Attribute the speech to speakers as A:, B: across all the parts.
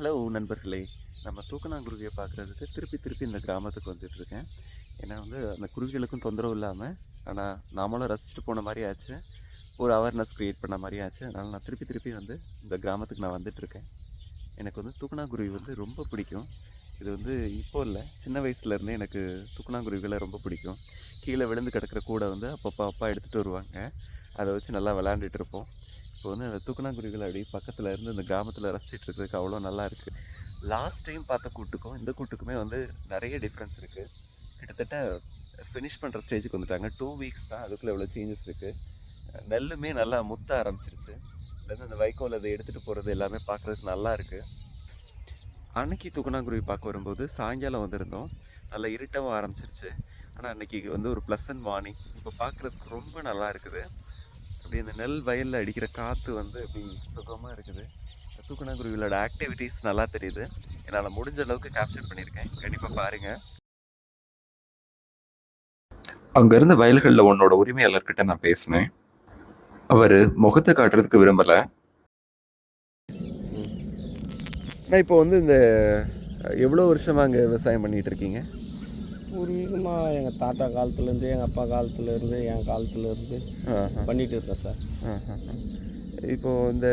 A: Hello நண்பர்களே. நம்ம தூக்கணாங்குருவியை பார்க்குறதுக்கு திருப்பி திருப்பி இந்த கிராமத்துக்கு வந்துட்டுருக்கேன் ஏன்னா வந்து அந்த குருவிகளுக்கும் தொந்தரவு இல்லாமல் ஆனால் நாமளும் ரசிச்சுட்டு போன மாதிரி ஆச்சு. ஒரு அவேர்னஸ் க்ரியேட் பண்ண மாதிரி ஆச்சு. அதனால் நான் திருப்பி திருப்பி வந்து இந்த கிராமத்துக்கு நான் வந்துட்டு இருக்கேன். எனக்கு வந்து தூக்கணாங்குருவி வந்து ரொம்ப பிடிக்கும். இது வந்து இப்போ இல்லை சின்ன வயசுலேருந்தே எனக்கு தூக்கணாங்குருவிகளை ரொம்ப பிடிக்கும். கீழே விழுந்து கிடக்கிற கூடை வந்து அப்பப்போ அப்பா எடுத்துகிட்டு வருவாங்க. அதை வச்சு நல்லா விளாண்டுட்டு இருப்போம். இப்போ வந்து அந்த தூக்கணாங்குருவிகள் அப்படி பக்கத்தில் இருந்து இந்த கிராமத்தில் ரசிச்சிட்டு இருக்கிறதுக்கு அவ்வளோ நல்லா இருக்குது லாஸ்ட் டைம் பார்த்த கூட்டுக்கும் இந்த கூட்டுக்குமே வந்து நிறைய டிஃப்ரென்ஸ் இருக்குது கிட்டத்தட்ட ஃபினிஷ் பண்ணுற ஸ்டேஜுக்கு வந்துட்டாங்க. டூ வீக்ஸ் தான் அதுக்குள்ளே எவ்வளோ சேஞ்சஸ் இருக்குது நெல்லுமே நல்லா முத்த ஆரம்பிச்சிருச்சு. அதுலேருந்து அந்த வைக்கோல் அதை எடுத்துகிட்டு போகிறது எல்லாமே பார்க்குறதுக்கு நல்லா இருக்குது அன்னைக்கு தூக்கணாங்குருவி பார்க்க வரும்போது சாயங்காலம் வந்திருந்தோம். நல்லா இருட்டவும் ஆரம்பிச்சிருச்சு. ஆனால் அன்னைக்கு வந்து ஒரு ப்ளசன்ட் மார்னிங் இப்போ பார்க்குறதுக்கு ரொம்ப நல்லா இருக்குது. அப்படி இந்த நெல் வயலில் அடிக்கிற காற்று வந்து அப்படி சுகமாக இருக்குது. இந்த தூக்கணாங்குருவிகளோட ஆக்டிவிட்டீஸ் நல்லா தெரியுது. என்னால் முடிஞ்ச அளவுக்கு கேப்சர் பண்ணியிருக்கேன் கண்டிப்பாக பாருங்கள்
B: அங்க இருந்த வயல்களில் உன்னோட உரிமையாளர்கிட்ட நான் பேசினேன். அவர் முகத்தை காட்டுறதுக்கு விரும்பல.
A: நான் இப்போ வந்து இந்த எவ்வளோ வருஷமாக அங்கே விவசாயம் பண்ணிகிட்டு இருக்கீங்க?
C: பூர்வீகமாக எங்கள் தாத்தா காலத்துலேருந்து எங்கள் அப்பா காலத்துலேருந்து என் காலத்துலேருந்து
A: ஆஹா,
C: பண்ணிட்டு இருக்கேன் சார்.
A: ஆஹா. இப்போ இந்த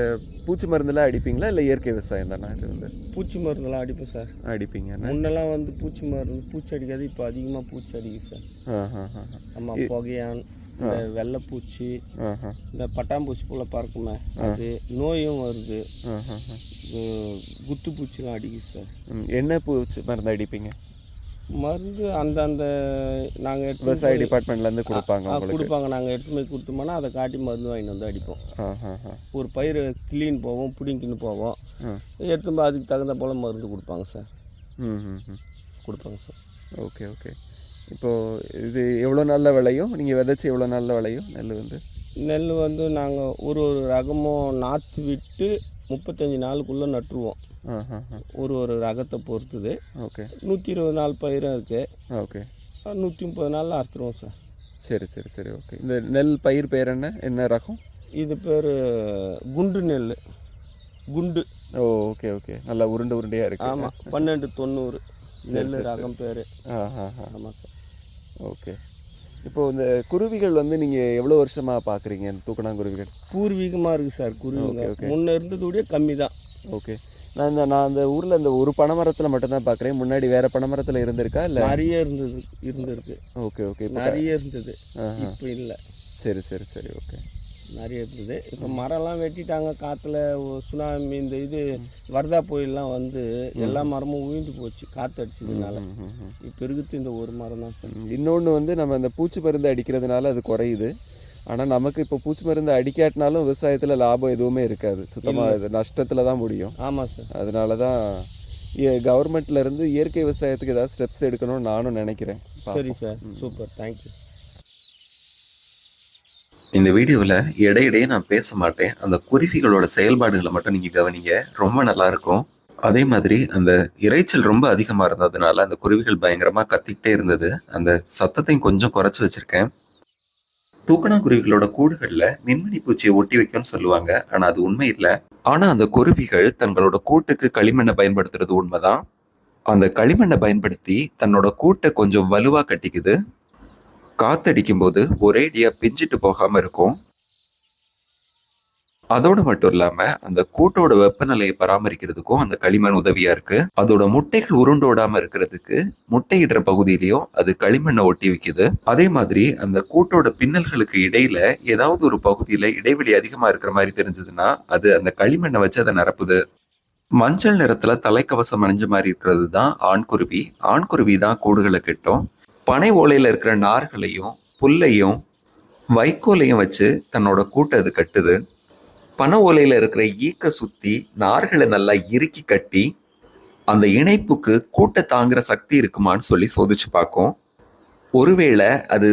A: பூச்சி மருந்துலாம் அடிப்பீங்களா? இல்லை இயற்கை விவசாயம் தானே? இது வந்து
C: பூச்சி மருந்தெல்லாம் அடிப்போம் சார்.
A: அடிப்பீங்க
C: முன்னெல்லாம் வந்து பூச்சி மருந்து பூச்சி அடிக்காது இப்போ அதிகமாக பூச்சி அடிக்குது சார். ஆமாம் புகையான் இந்த வெள்ளைப்பூச்சி இந்த பட்டாம்பூச்சி போல் பறக்குமே அது நோயும் வருது. குத்து பூச்சிலாம் அடிக்குது சார்.
A: என்ன பூச்சி மருந்து அடிப்பீங்க?
C: மருந்து அந்த அந்த நாங்கள் எடுத்து
A: விவசாய டிபார்ட்மெண்ட்லேருந்து கொடுப்பாங்க
C: கொடுப்பாங்க. நாங்கள் எடுத்து போய் கொடுத்தோம்னா அதை காட்டி மருந்து வாங்கிட்டு வந்து அடிப்போம். ஒரு பயிர் கிளீன் போவோம் பிடிங்கின்னு போவோம். எடுத்து போய் அதுக்கு தகுந்த போல் மருந்து கொடுப்பாங்க சார் கொடுப்பாங்க சார்
A: ஓகே ஓகே. இப்போது இது எவ்வளோ நாளில் விளையும் நீங்கள் விதைச்சி எவ்வளோ நாளில் விளையும் நெல் வந்து?
C: நெல் வந்து நாங்கள் ஒரு ஒரு ரகமும் நாற்று விட்டு முப்பத்தஞ்சு நாளுக்குள்ளே நட்டுருவோம். ஒரு ஒரு ரகத்தை பொறுத்துது.
A: ஓகே.
C: நூற்றி இருபது நாள் பயிரும் இருக்குது
A: ஓகே.
C: நூற்றி முப்பது நாளில் அறுத்துருவோம் சார்.
A: சரி சரி சரி ஓகே. இந்த நெல் பயிர் பேர் என்ன? என்ன ரகம்?
C: இது பேர் குண்டு நெல். குண்டு.
A: Oh okay okay. நல்லா உருண்டை உருண்டையாக இருக்கு.
C: ஆமாம் பன்னெண்டு தொண்ணூறு நெல் ரகம் பேர். ஆமாம் சார்.
A: ஓகே. இப்போது இந்த குருவிகள் வந்து நீங்கள் எவ்வளோ வருஷமாக பார்க்குறீங்க இந்த தூக்கணாங்குருவிகள்
C: பூர்வீகமாக இருக்குது சார் குருவிங்க. முன்ன இருந்தது விட கம்மி தான்
A: ஓகே. நான் இந்த நான் அந்த ஊரில் இந்த ஒரு பனைமரத்தில் மட்டும்தான் பார்க்குறேன் முன்னாடி வேறு பனைமரத்தில் இருந்திருக்கா இல்லை?
C: நிறைய இருந்தது இருந்திருக்கு.
A: Okay okay.
C: நிறைய இருந்தது. இப்போ இல்லை.
A: சரி சரி சரி. ஓகே.
C: நிறைய இருந்தது. இப்போ மரம்லாம் வெட்டிட்டாங்க. காற்றுல சுனாமி இந்த இது வர்தா புயல்லாம் வந்து எல்லா மரமும் உயிர்ந்து போச்சு. காற்று அடிச்சதுனால. இப்போ இருக்குது இந்த ஒரு மரம் தான் சார்.
A: இன்னொன்று வந்து நம்ம இந்த பூச்சி மருந்து அடிக்கிறதுனால அது குறையுது. ஆனால் நமக்கு இப்போ பூச்சி மருந்து அடிக்காட்டினாலும் விவசாயத்தில் லாபம் எதுவுமே இருக்காது. சுத்தமாக இது நஷ்டத்தில் தான் முடியும்.
C: ஆமாம் சார்.
A: அதனால தான் கவர்மெண்ட்ல இருந்து இயற்கை விவசாயத்துக்கு ஏதாவது ஸ்டெப்ஸ் எடுக்கணும்னு நானும் நினைக்கிறேன்.
C: சரி சார். சூப்பர். தேங்க்யூ
B: இந்த வீடியோவில் இடையிடையே நான் பேச மாட்டேன். அந்த குருவிகளோட செயல்பாடுகளை மட்டும் நீங்கள் கவனிங்க. ரொம்ப நல்லாயிருக்கும் அதே மாதிரி அந்த இரைச்சல் ரொம்ப அதிகமாக இருந்ததுனால அந்த குருவிகள் பயங்கரமாக கத்திக்கிட்டே இருந்தது. அந்த சத்தத்தையும் கொஞ்சம் குறைச்சி வச்சிருக்கேன். தூக்கணாங்குருவிகளோட கூடுகளில் மின்மினி பூச்சியை ஒட்டி வைக்கும்னு சொல்லுவாங்க. ஆனால் அது உண்மை இல்லை. ஆனால் அந்த குருவிகள் தங்களோட கூட்டுக்கு களிமண்ணை பயன்படுத்துறது உண்மைதான். அந்த களிமண்ணை பயன்படுத்தி தன்னோட கூட்டை கொஞ்சம் வலுவாக கட்டிக்குது. காத்தடிக்கும் போது ஒரேடியா பிஞ்சிட்டு போகாம இருக்கும். அதோடு மட்டும் இல்லாம அந்த கூட்டோட வெப்பநிலையை பராமரிக்கிறதுக்கும் அந்த களிமண் உதவியா இருக்கு. அதோட முட்டைகள் உருண்டோடாம இருக்கிறதுக்கு முட்டையிடுற பகுதியிலையும் அது களிமண்ணை ஒட்டி வைக்குது. அதே மாதிரி அந்த கூட்டோட பின்னல்களுக்கு இடையில ஏதாவது ஒரு பகுதியில இடைவெளி அதிகமா இருக்கிற மாதிரி தெரிஞ்சதுன்னா அது அந்த களிமண்ணை வச்சு அதை நிரப்புது. மஞ்சள் நிறத்துல தலைக்கவசம் அணிஞ்ச மாதிரி இருக்கிறது தான் ஆண்குருவி. ஆண்குருவி தான் கூடுகளை கெட்டும். பனை ஓலையில் இருக்கிற நார்களையும் புல்லையும் வைக்கோலையும் வச்சு தன்னோட கூட்டை அது கட்டுது. பனை ஓலையில் இருக்கிற ஈக்க சுற்றி நார்களை நல்லா இறுக்கி கட்டி அந்த இணைப்புக்கு கூட்டை தாங்குற சக்தி இருக்குமான்னு சொல்லி சோதிச்சு பார்க்கும். ஒருவேளை அது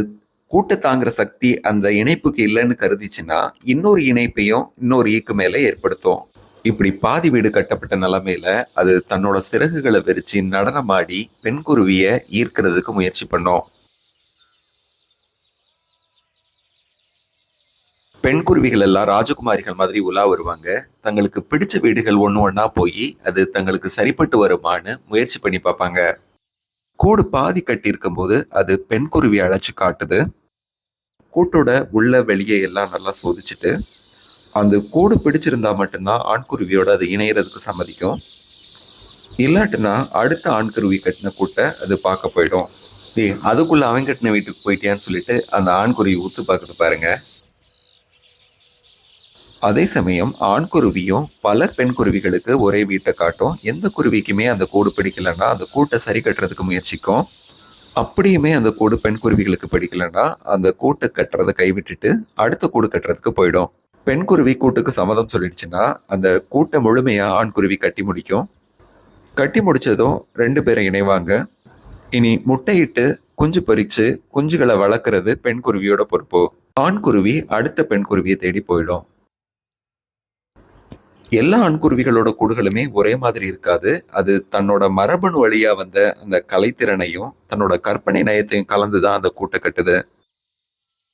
B: கூட்டை தாங்குற சக்தி அந்த இணைப்புக்கு இல்லைன்னு கருதிச்சுன்னா இன்னொரு இணைப்பையும் இன்னொரு ஈக்கு மேலே ஏற்படுத்தும். இப்படி பாதி வீடு கட்டப்பட்ட நிலமையில அது தன்னோட சிறகுகளை விரிச்சு நடனமாடி பெண்குருவிய ஈர்க்கிறதுக்கு முயற்சி பண்ணோம். பெண் குருவிகள் எல்லாம் ராஜகுமாரிகள் மாதிரி உலா வருவாங்க. தங்களுக்கு பிடிச்ச வீடுகள் ஒன்று ஒன்றா போய் அது தங்களுக்கு சரிப்பட்டு வருமான்னு முயற்சி பண்ணி பார்ப்பாங்க. கூடு பாதி கட்டியிருக்கும் போது அது பெண் அழைச்சி காட்டுது. கூட்டோட உள்ள வெளியே எல்லாம் நல்லா சோதிச்சுட்டு அந்த கூடு பிடிச்சிருந்தா மட்டும்தான் ஆண்குருவியோட அது இணையறதுக்கு சம்மதிக்கும். இல்லாட்டினா அடுத்த ஆண்குருவி கட்டின கூட்டை அது பார்க்க போயிடும். ஏய் அதுக்குள்ள அவன் கட்டின வீட்டுக்கு போயிட்டியான்னு சொல்லிட்டு அந்த ஆண்குருவி ஊத்து பார்க்குது பாருங்க. அதே சமயம் ஆண் குருவியும் பல பெண் குருவிகளுக்கு ஒரே வீட்டை காட்டும். எந்த குருவிக்குமே அந்த கூடு பிடிக்கலன்னா அந்த கூட்டை சரி கட்டுறதுக்கு முயற்சிக்கும். அப்படியுமே அந்த கூடு பெண் குருவிகளுக்கு பிடிக்கலன்னா அந்த கூட்டை கட்டுறதை கைவிட்டுட்டு அடுத்த கூடு கட்டுறதுக்கு போயிடும். பெண் குருவி கூட்டுக்கு சம்மதம் சொல்லிடுச்சுன்னா அந்த கூட்டை முழுமையாக ஆண் குருவி கட்டி முடிக்கும். கட்டி முடித்ததும் ரெண்டு பேரும் இணைவாங்க. இனி முட்டையிட்டு குஞ்சு பறித்து குஞ்சுகளை வளர்க்குறது பெண் குருவியோட பொறுப்பு. ஆண் குருவி அடுத்த பெண் குருவியை தேடி போயிடும். எல்லா ஆண்குருவிகளோட கூடுகளுமே ஒரே மாதிரி இருக்காது. அது தன்னோட மரபணு வழியாக வந்த அந்த கலைத்திறனையும் தன்னோட கற்பனை நயத்தையும் கலந்து தான் அந்த கூட்டை கட்டுது.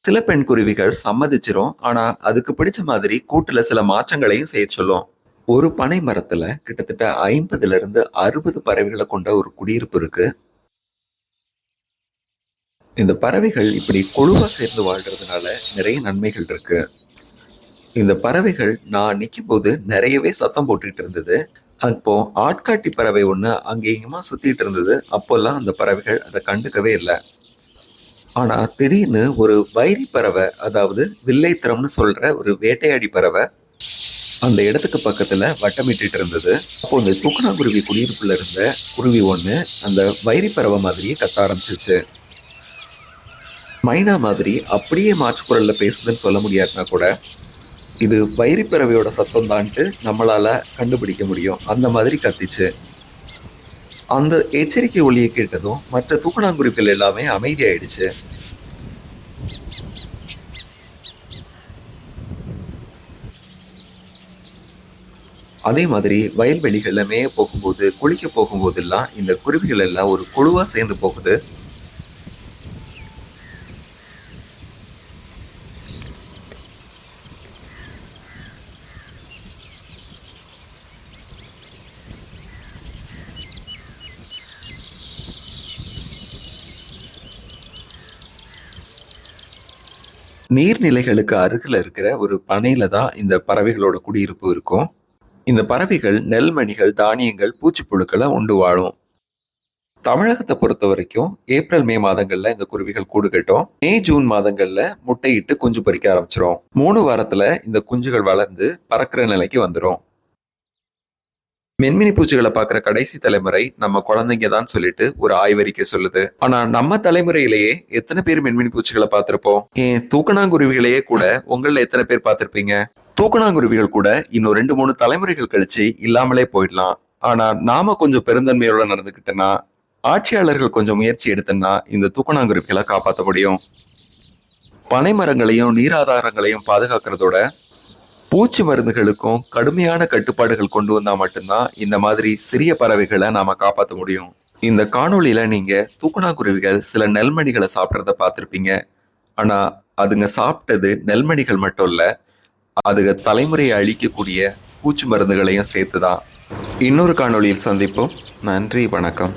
B: சில பெண் குருவிகள் சம்மதிச்சிரும் ஆனா அதுக்கு பிடிச்ச மாதிரி கூட்டுல சில மாற்றங்களையும் செய்ய சொல்லும். ஒரு பனை மரத்துல கிட்டத்தட்ட ஐம்பதுல இருந்து அறுபது பறவைகளை கொண்ட ஒரு குடியிருப்பு இருக்கு. இந்த பறவைகள் இப்படி குழுவா சேர்ந்து வாழ்றதுனால நிறைய நன்மைகள் இருக்கு. இந்த பறவைகள் நான் நிற்கும் போது நிறையவே சத்தம் போட்டுட்டு இருந்தது. அப்போ ஆட்காட்டி பறவை ஒன்று அங்கே இங்குமா சுத்திட்டு இருந்தது. அப்போல்லாம் அந்த பறவைகள் அதை கண்டுக்கவே இல்லை. ஆனால் திடீர்னு ஒரு வைரி பறவை அதாவது வில்லைத்திரம்னு சொல்கிற ஒரு வேட்டையாடி பறவை அந்த இடத்துக்கு பக்கத்தில் வட்டமிட்டு இருந்தது. அப்போ இந்த தூக்கணாங்குருவி குடியிருப்பில் இருந்த குருவி ஒன்று அந்த வைரி பறவை மாதிரியே கத்த ஆரம்பிச்சிச்சு மைனா மாதிரி அப்படியே மாற்றுக்குரலில் பேசுதுன்னு சொல்ல முடியாதுன்னா கூட இது வைரி பறவையோட சத்தம் தான்ட்டு நம்மளால் கண்டுபிடிக்க முடியும். அந்த மாதிரி கத்திச்சு. அந்த எச்சரிக்கை ஒளியை கேட்டதும் மற்ற தூக்கணாங்குருவிகள் எல்லாமே அமைதியாயிடுச்சு. அதே மாதிரி வயல்வெளிகளில் மேய போகும்போது குளிக்க போகும்போதெல்லாம் இந்த குருவிகள் எல்லாம் ஒரு குழுவாக சேர்ந்து போகுது. நீர்நிலைகளுக்கு அருகில் இருக்கிற ஒரு பனையில தான் இந்த பறவைகளோட குடியிருப்பு இருக்கும். இந்த பறவைகள் நெல்மணிகள் தானியங்கள் பூச்சிப்புழுக்களை உண்டு வாழும். தமிழகத்தை பொறுத்த வரைக்கும் ஏப்ரல் மே மாதங்கள்ல இந்த குருவிகள் கூடு கட்டும். மே ஜூன் மாதங்கள்ல முட்டையிட்டு குஞ்சு பொறிக்க ஆரம்பிச்சிரும். மூணு வாரத்துல இந்த குஞ்சுகள் வளர்ந்து பறக்கிற நிலைக்கு வந்துடும் மென்மினி பூச்சிகளை பார்க்குற கடைசி தலைமுறை நம்ம குழந்தைங்க தான் சொல்லிட்டு ஒரு ஆய்வறிக்கை சொல்லுது. ஆனா நம்ம தலைமுறையிலேயே எத்தனை பேர் மென்மினி பூச்சிகளை பார்த்திருப்போம்? ஏன் தூக்கணாங்குருவிகளையே கூட உங்களில் எத்தனை பேர் பார்த்திருப்பீங்க? தூக்கணாங்குருவிகள் கூட இன்னும் ரெண்டு மூணு தலைமுறைகள் கழிச்சு இல்லாமலே போயிடலாம். ஆனா நாம கொஞ்சம் பெருந்தன்மையோட நடந்துக்கிட்டோன்னா ஆட்சியாளர்கள் கொஞ்சம் முயற்சி எடுத்தோன்னா இந்த தூக்கணாங்குருவிகளை காப்பாற்ற முடியும். பனை மரங்களையும் நீராதாரங்களையும் பாதுகாக்கிறதோட பூச்சி மருந்துகளுக்கும் கடுமையான கட்டுப்பாடுகள் கொண்டு வந்தால் மட்டும்தான் இந்த மாதிரி சிறிய பறவைகளை நாம் காப்பாற்ற முடியும். இந்த காணொலியில் நீங்கள் தூக்கணாங்குருவிகள் சில நெல்மணிகளை சாப்பிட்றத பார்த்துருப்பீங்க. ஆனால் அதுங்க சாப்பிட்டது நெல்மணிகள் மட்டும் இல்லை அதுக தலைமுறையை அழிக்கக்கூடிய பூச்சி மருந்துகளையும் சேர்த்துதான். இன்னொரு காணொலியில் சந்திப்போம். நன்றி வணக்கம்.